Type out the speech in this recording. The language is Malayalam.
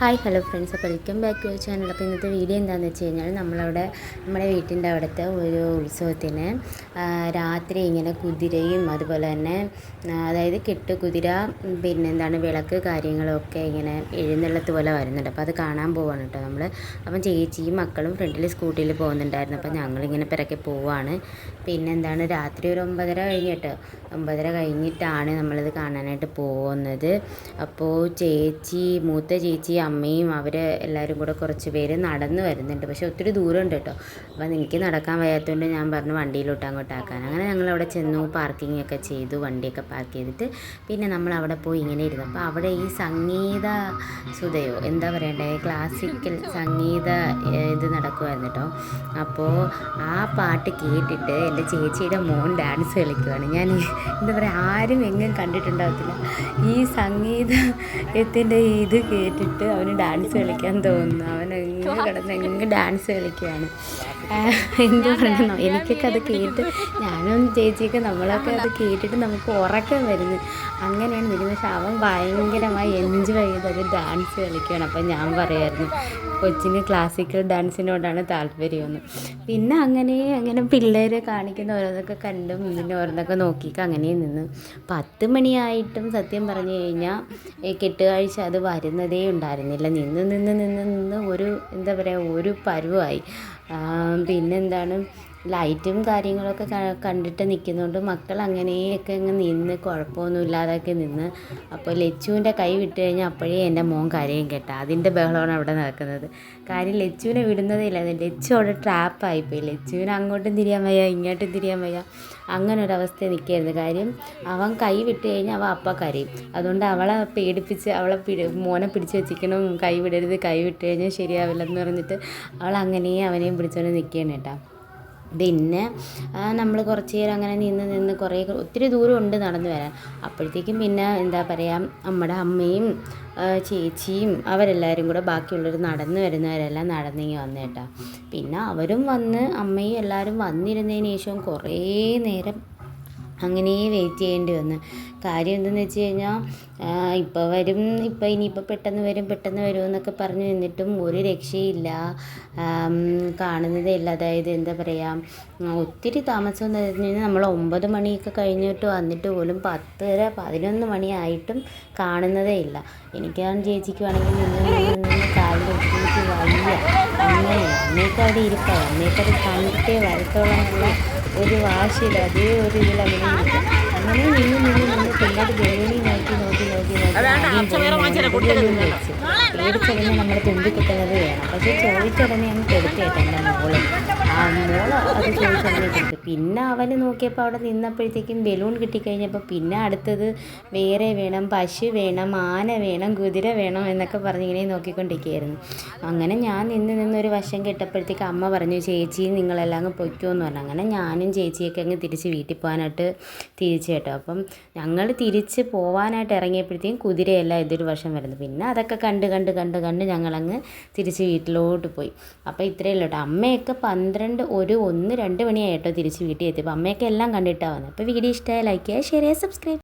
Hi hello friends. അപ്പോൾ വെൽക്കം ബാക്ക് ടു ചാനൽ. അപ്പോൾ ഇന്നത്തെ വീഡിയോ എന്താണെന്ന് വെച്ച് കഴിഞ്ഞാൽ നമ്മളവിടെ നമ്മുടെ വീട്ടിന്റെ അവിടുത്തെ ഒരു ഉത്സവത്തിന് രാത്രി ഇങ്ങനെ കുതിരയും അതുപോലെ തന്നെ അതായത് കെട്ട് കുതിര പിന്നെ എന്താണ് വിളക്ക് കാര്യങ്ങളൊക്കെ ഇങ്ങനെ എഴുന്നള്ളത്ത് പോലെ വരുന്നുണ്ട്. അപ്പോൾ അത് കാണാൻ പോവാണ് കേട്ടോ നമ്മൾ അപ്പം ചേച്ചിയും മക്കളും ഫ്രണ്ടിൽ സ്കൂട്ടിയിൽ പോകുന്നുണ്ടായിരുന്നു. അപ്പോൾ ഞങ്ങളിങ്ങനെ പിറക്കെ പോവാണ്. പിന്നെ എന്താണ് രാത്രി ഒരു ഒമ്പതര കഴിഞ്ഞിട്ട് ഒമ്പതര കഴിഞ്ഞിട്ടാണ് നമ്മളിത് കാണാനായിട്ട് പോകുന്നത്. അപ്പോൾ ചേച്ചി മൂത്ത ചേച്ചി അമ്മയും അവർ എല്ലാവരും കൂടെ കുറച്ച് പേര് നടന്ന് വരുന്നുണ്ട്. പക്ഷേ ഒത്തിരി ദൂരമുണ്ട് കേട്ടോ. അപ്പം എനിക്ക് നടക്കാൻ വയ്യാത്തതുകൊണ്ട് ഞാൻ പറഞ്ഞു വണ്ടിയിലോട്ട് അങ്ങോട്ട് ആക്കാൻ. അങ്ങനെ ഞങ്ങൾ അവിടെ ചെന്നു പാർക്കിംഗ് ഒക്കെ ചെയ്തു വണ്ടിയൊക്കെ പാർക്ക് ചെയ്തിട്ട്. പിന്നെ നമ്മൾ അവിടെ പോയി ഇങ്ങനെ ഇരുന്നു. അപ്പോൾ അവിടെ ഈ സംഗീത സുതയോ എന്താ പറയണ്ടേ? ക്ലാസിക്കൽ സംഗീത ഇത് നടക്കുമായിരുന്നു കേട്ടോ. അപ്പോൾ ആ പാട്ട് കേട്ടിട്ട് എന്റെ ചേച്ചിയുടെ മോൻ ഡാൻസ് കളിക്കുവാണ്. ഞാൻ എന്താ പറയുക ആരും എങ്ങും കണ്ടിട്ടുണ്ടാകത്തില്ല ഈ സംഗീതത്തിന്റെ ഇത് കേട്ടിട്ട് അവന് ഡാൻസ് കളിക്കാൻ തോന്നുന്നു. അവൻ എങ്ങ് കിടന്ന് എങ്ങ് ഡാൻസ് കളിക്കുകയാണ്. എന്തു പറഞ്ഞു എനിക്കൊക്കെ അത് കേട്ട് ഞാനും ചേച്ചിയൊക്കെ നമ്മളൊക്കെ അത് കേട്ടിട്ട് നമുക്ക് ഉറക്കം വരുന്നു. അങ്ങനെയാണ് വരുന്നത് പക്ഷെ അവൻ ഭയങ്കരമായി എൻജോയ് ചെയ്ത് അത് ഡാൻസ് കളിക്കുകയാണ്. അപ്പം ഞാൻ പറയായിരുന്നു കൊച്ചിന് ക്ലാസിക്കൽ ഡാൻസിനോടാണ് താല്പര്യമെന്ന്. പിന്നെ അങ്ങനെ അങ്ങനെ പിള്ളേരെ കാണിക്കുന്ന ഓരോന്നൊക്കെ കണ്ടും പിന്നെ ഓരോന്നൊക്കെ നോക്കിയിട്ട് അങ്ങനെ നിന്ന്. പത്ത് മണിയായിട്ടും സത്യം പറഞ്ഞു കഴിഞ്ഞാൽ കെട്ടുകാഴ്ച അത് വരുന്നതേ ഉണ്ടായിരുന്നില്ല. നിന്ന് നിന്ന് നിന്ന് നിന്ന് ഒരു എന്താ പറയുക ഒരു പരുവായി. പിന്നെന്താണ്? ലൈറ്റും കാര്യങ്ങളൊക്കെ കണ്ടിട്ട് നിൽക്കുന്നതുകൊണ്ട് മക്കൾ അങ്ങനെയൊക്കെ അങ്ങ് നിന്ന് കുഴപ്പമൊന്നും ഇല്ലാതൊക്കെ നിന്ന്. അപ്പോൾ ലച്ചുവിന്റെ കൈ വിട്ട് കഴിഞ്ഞാൽ അപ്പോഴേ എന്റെ മോൻ കരയും കേട്ടോ. അതിന്റെ ബഹളമാണ് അവിടെ നടക്കുന്നത്. കാര്യം ലച്ചുവിനെ വിടുന്നതില്ല ലച്ചു അവിടെ ട്രാപ്പായിപ്പോയി. ലച്ചുവിന് അങ്ങോട്ടും തിരിയാൻ വയ്യ ഇങ്ങോട്ടും തിരിയാൻ വയ്യ. അങ്ങനെ ഒരവസ്ഥ നിൽക്കായിരുന്നു കാര്യം അവൻ കൈ വിട്ട് കഴിഞ്ഞാൽ അവൻ അപ്പം കരയും. അതുകൊണ്ട് അവളെ പേടിപ്പിച്ച് അവളെ പിടി മോനെ പിടിച്ച് വെച്ചിരിക്കണം. കൈ വിടരുത് കൈ വിട്ട് കഴിഞ്ഞാൽ ശരിയാവില്ലെന്ന് പറഞ്ഞിട്ട് അവൾ അങ്ങനെ അവനെയും പിടിച്ചുകൊണ്ട് നിൽക്കുകയാണ് കേട്ടോ. പിന്നെ നമ്മൾ കുറച്ച് നേരം അങ്ങനെ നിന്ന് നിന്ന് കുറേ ഒത്തിരി ദൂരം ഉണ്ട് നടന്നു വരാൻ. അപ്പോഴത്തേക്കും പിന്നെ എന്താ പറയുക നമ്മുടെ അമ്മയും ചേച്ചിയും അവരെല്ലാവരും കൂടെ ബാക്കിയുള്ളവർ നടന്നു വരുന്നവരെല്ലാം നടന്നിങ്ങി വന്നു കേട്ടോ പിന്നെ അവരും വന്ന് അമ്മയും എല്ലാവരും വന്നിരുന്നതിന് ശേഷം കുറേ നേരം അങ്ങനെ വെയിറ്റ് ചെയ്യേണ്ടി വന്നു. കാര്യം എന്തെന്ന് വെച്ച് കഴിഞ്ഞാൽ ഇപ്പോൾ വരും ഇപ്പോൾ ഇനിയിപ്പോൾ പെട്ടെന്ന് വരും പെട്ടെന്ന് വരും എന്നൊക്കെ പറഞ്ഞ് നിന്നിട്ടും ഒരു രക്ഷയില്ല. കാണുന്നതേ ഇല്ല. അതായത് എന്താ പറയുക ഒത്തിരി താമസം എന്ന് പറഞ്ഞു കഴിഞ്ഞാൽ നമ്മൾ ഒമ്പത് മണിയൊക്കെ കഴിഞ്ഞിട്ട് വന്നിട്ട് പോലും പത്തര പതിനൊന്ന് മണിയായിട്ടും കാണുന്നതേ ഇല്ല. എനിക്കാണ് ചേച്ചിക്ക് വേണമെങ്കിൽ നിന്ന് നിന്ന് നിന്ന് കാലിന്റെ ഒത്തിരി വയ്യ അങ്ങനെ അമ്മയൊക്കെ അവിടെ ഇരിക്കാം അമ്മയൊക്കെ അത് കണ്ടിട്ടേ വരത്തോളം എന്നുള്ള ഒരു വാശിയില്ല അതേ ഒരു ഇതിൽ അങ്ങനെ ഇരിക്കും അങ്ങനെ നിന്ന് നിന്ന് നിന്ന് പിള്ളേർ ബലൂണി നോക്കി നോക്കി നോക്കി നോക്കി ബലൂൺ വെച്ച്. പേടിച്ചറിഞ്ഞ് നമ്മൾ തുമ്പി കിട്ടുന്നത് വേണം. പക്ഷേ ചോദിച്ചുടനെ അങ്ങ് കൊടുത്തേട്ടെ എന്റെ മോൾ. ആ മോൾ അത് ചോദിച്ചുടനെ കൊടുത്തു. പിന്നെ അവന് നോക്കിയപ്പോൾ അവിടെ നിന്നപ്പോഴത്തേക്കും ബലൂൺ കിട്ടിക്കഴിഞ്ഞപ്പോൾ പിന്നെ അടുത്തത് വേറെ വേണം പശു വേണം ആന വേണം കുതിര വേണം എന്നൊക്കെ പറഞ്ഞ് ഇങ്ങനെ നോക്കിക്കൊണ്ടിരിക്കുകയായിരുന്നു. അങ്ങനെ ഞാൻ നിന്ന് നിന്നൊരു വശം കെട്ടപ്പോഴത്തേക്ക് അമ്മ പറഞ്ഞു ചേച്ചി നിങ്ങളെല്ലാം അങ്ങ് പൊയ്ക്കോ എന്ന് പറഞ്ഞു. അങ്ങനെ ഞാനും ചേച്ചിയൊക്കെ അങ്ങ് തിരിച്ച് വീട്ടിൽ പോകാനായിട്ട് തിരിച്ചു കേട്ടോ അപ്പം ഞങ്ങൾ തിരിച്ച് പോവാനായിട്ട് ഇറങ്ങിയപ്പോഴത്തേക്കും കുതിരയെല്ലാം ഇതൊരു വശം വരുന്നു പിന്നെ അതൊക്കെ കണ്ട് കണ്ട് കണ്ട് കണ്ട് ഞങ്ങളങ്ങ് തിരിച്ച് വീട്ടിലോട്ട് പോയി. അപ്പോൾ ഇത്രയേ ഉള്ളൂ കേട്ടോ. അമ്മയൊക്കെ പന്ത്രണ്ട് ഒരു ഒന്ന് രണ്ട് മണിയായിട്ടോ തിരിച്ച് വീട്ടിൽ എത്തിയപ്പോൾ. അമ്മയൊക്കെ എല്ലാം കണ്ടിട്ടാണ് വന്നത്. അപ്പോൾ വീഡിയോ ഇഷ്ടമായ ലൈക്ക് ചെയ്യുക ഷെയർ ചെയ്യുക സബ്സ്ക്രൈബ്